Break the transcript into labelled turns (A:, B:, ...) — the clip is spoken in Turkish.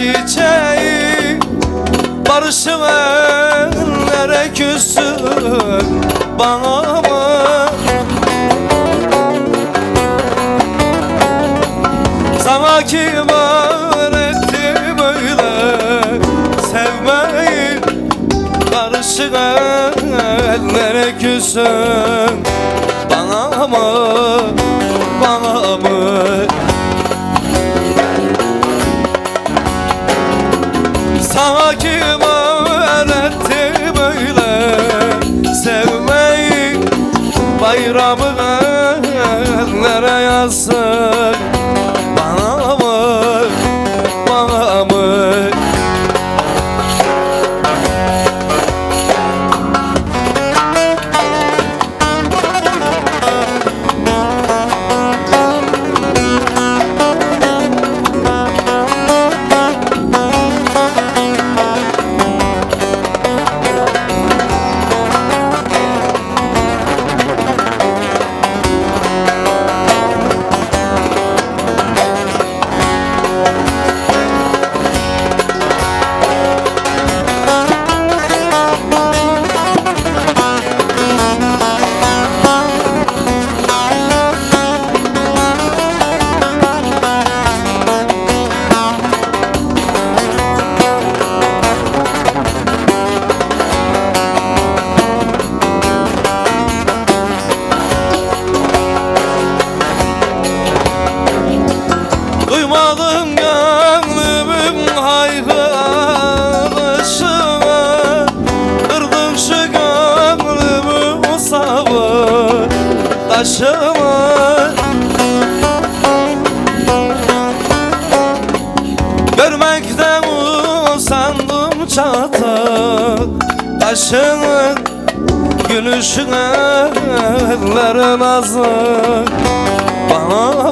A: çiçeği Barışım ellere küssün bana bak. Sana kim öğretti böyle sevmeyi? Barışım ellere küssün bana mı bana mı Sana kim öğretti sevmeyi Bayramı ellere yazsın taşımı Görmekten usandım çatı Taşının gülüşüne eller nazlı Bana